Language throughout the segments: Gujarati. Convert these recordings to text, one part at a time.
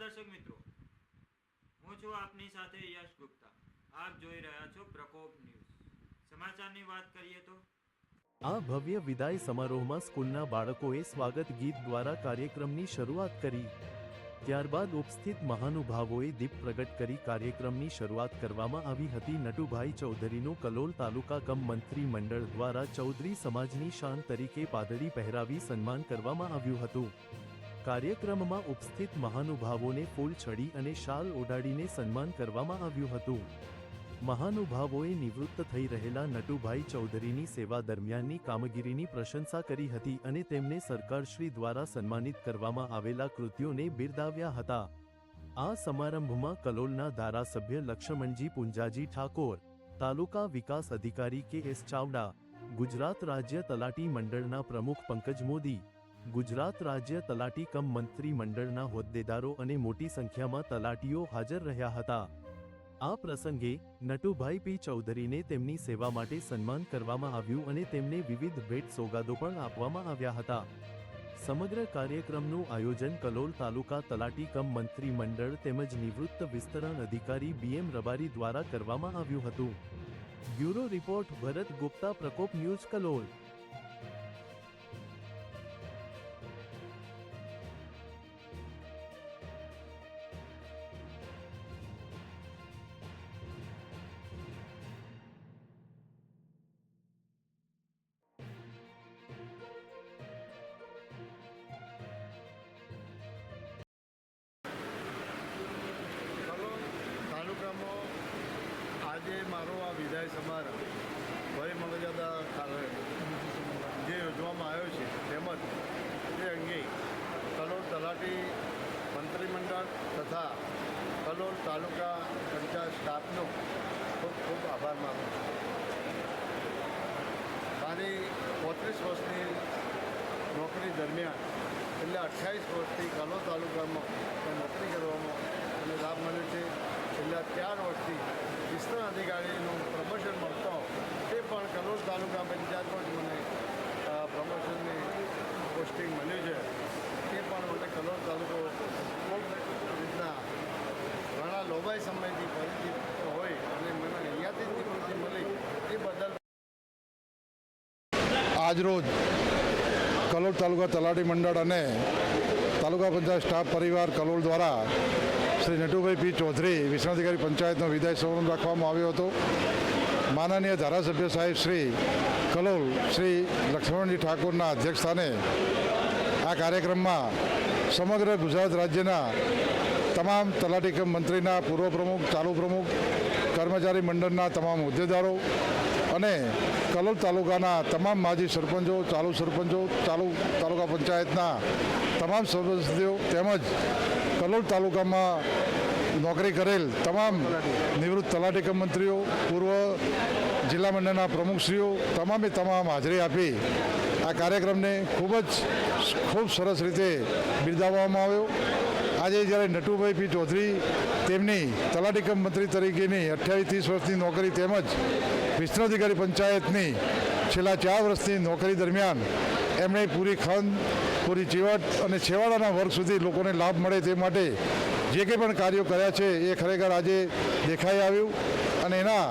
દર્શક મિત્રો, હું છું આપની સાથે યશ ગુપ્તા. આપ જોઈ રહ્યા છો પ્રકોપ ન્યૂઝ. સમાચારની વાત કરીએ તો આ ભવ્ય વિદાય સમારોહમાં સ્કૂલના બાળકોએ સ્વાગત ગીત દ્વારા કાર્યક્રમની શરૂઆત કરી. ત્યારબાદ ઉપસ્થિત મહાનુભાવોએ દીપ પ્રગટ કરી કાર્યક્રમની શરૂઆત કરવામાં આવી હતી. નટુભાઈ ચૌધરીનું કલોલ તાલુકા કમ મંત્રી મંડળ દ્વારા ચૌધરી સમાજની શાન તરીકે પાદરી પહેરાવી સન્માન કરવામાં આવ્યું હતું. કાર્યક્રમમાં ઉપસ્થિત મહાનુભાવોને ફૂલ છડી અને શાલ ઓઢાડીને સન્માન કરવામાં આવ્યું હતું. મહાનુભાવોએ નિવૃત્ત થઈ રહેલા નટુભાઈ ચૌધરીની સેવા દરમિયાનની કામગીરીની પ્રશંસા કરી હતી અને તેમને સરકારશ્રી દ્વારા સન્માનિત કરવામાં આવેલા કૃત્યોને બિરદાવ્યા હતા. આ સમારંભમાં કલોલના ધારાસભ્ય લક્ષ્મણજી પુંજાજી ઠાકોર, તાલુકા વિકાસ અધિકારી કે એસ ચાવડા, ગુજરાત રાજ્ય તલાટી મંડળના પ્રમુખ પંકજ મોદી ગુજરાત રાજ્ય તલાટી કમ મંત્રી મંડળના હોદ્દેદારો અને મોટી સંખ્યામાં તલાટીઓ હાજર રહ્યા હતા. આ પ્રસંગે નટુભાઈ પી ચૌધરીને તેમની સેવા માટે સન્માન કરવામાં આવ્યું અને તેમને વિવિધ ભેટ સોગાદો પણ આપવામાં આવ્યા હતા. સમગ્ર કાર્યક્રમનું આયોજન કલોલ તાલુકા તલાટી કમ મંત્રી મંડળ તેમજ નિવૃત્ત વિસ્તરણ અધિકારી બીએમ રબારી દ્વારા કરવામાં આવ્યું હતું. Bureau report Bharat Gupta Prakop news Kalol. આ સમારંભ ભાઈ મગજાદા જે યોજવામાં આવ્યો છે, તેમજ તે અંગે કલોલ તલાટી મંત્રીમંડળ તથા કલોલ તાલુકા પંચાયત સ્ટાફનો ખૂબ ખૂબ આભાર માનું છું. મારી પોત્રીસ વર્ષની નોકરી દરમિયાન છેલ્લા અઠ્યાવીસ વર્ષથી કલોલ તાલુકામાં નોકરી કરવામાં મને લાભ મળ્યો છે. છેલ્લા ચાર વર્ષથી વિસ્તરણ અધિકારીનું પ્રમોશન મળતો તે પણ કલોલ તાલુકા પંચાયતમાં જ મને પ્રમોશનની પોસ્ટિંગ મળ્યું છે. તે પણ મને કલોલ તાલુકો રીતના ઘણા લોભાઈ સમયથી પરિચિત હોય અને મને અહીંયાથી જ મળી એ બદલ આજરોજ કલોલ તાલુકા તલાટી મંડળ અને તાલુકા પંચાયત સ્ટાફ પરિવાર કલોલ દ્વારા શ્રી નટુભાઈ પી ચૌધરી વિશ્રાંતિકારી પંચાયતનો વિદાય સમારંભ રાખવામાં આવ્યો હતો. માનનીય ધારાસભ્ય સાહેબ શ્રી કલોલ, શ્રી લક્ષ્મણજી ઠાકોરના અધ્યક્ષસ્થાને આ કાર્યક્રમમાં સમગ્ર ગુજરાત રાજ્યના તમામ તલાટી મંત્રીના પૂર્વ પ્રમુખ, ચાલુ પ્રમુખ, કર્મચારી મંડળના તમામ હોદ્દેદારો અને કલોલ તાલુકાના તમામ માજી સરપંચો, ચાલુ સરપંચો, ચાલુ તાલુકા પંચાયતના તમામ સદસ્યો તેમજ કલોલ તાલુકામાં નોકરી કરેલ તમામ નિવૃત્ત તલાટી મંત્રીઓ, પૂર્વ જિલ્લા મંડળના પ્રમુખશ્રીઓ તમામે તમામ હાજરી આપી આ કાર્યક્રમને ખૂબ જ ખૂબ સરસ રીતે બિરદાવવામાં આવ્યો. આજે જ્યારે નટુભાઈ પી ચૌધરી તેમની તલાટીકમ મંત્રી તરીકેની અઠ્યાવીસ ત્રીસ વર્ષની નોકરી તેમજ વિસ્તરણ અધિકારી પંચાયતની છેલ્લા ચાર વર્ષની નોકરી દરમિયાન એમણે પૂરી ખંડ પૂરી ચીવટ અને છેવાડાના વર્ગ સુધી લોકોને લાભ મળે તે માટે જે કંઈ પણ કાર્યો કર્યા છે એ ખરેખર આજે દેખાઈ આવ્યું અને એના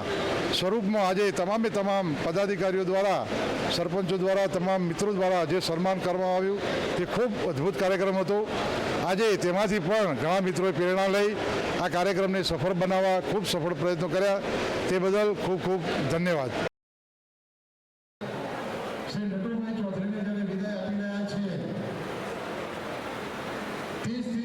સ્વરૂપમાં આજે તમામે તમામ પદાધિકારીઓ દ્વારા, સરપંચો દ્વારા, તમામ મિત્રો દ્વારા જે સન્માન કરવામાં આવ્યું. તે ખૂબ અદ્ભુત કાર્યક્રમ હતો. આજે તેમાંથી પણ ઘણા મિત્રોએ પ્રેરણા લઈ આ કાર્યક્રમને સફળ બનાવવા ખૂબ સફળ પ્રયત્નો કર્યા. તે બદલ ખૂબ ખૂબ ધન્યવાદ. ત્રીસ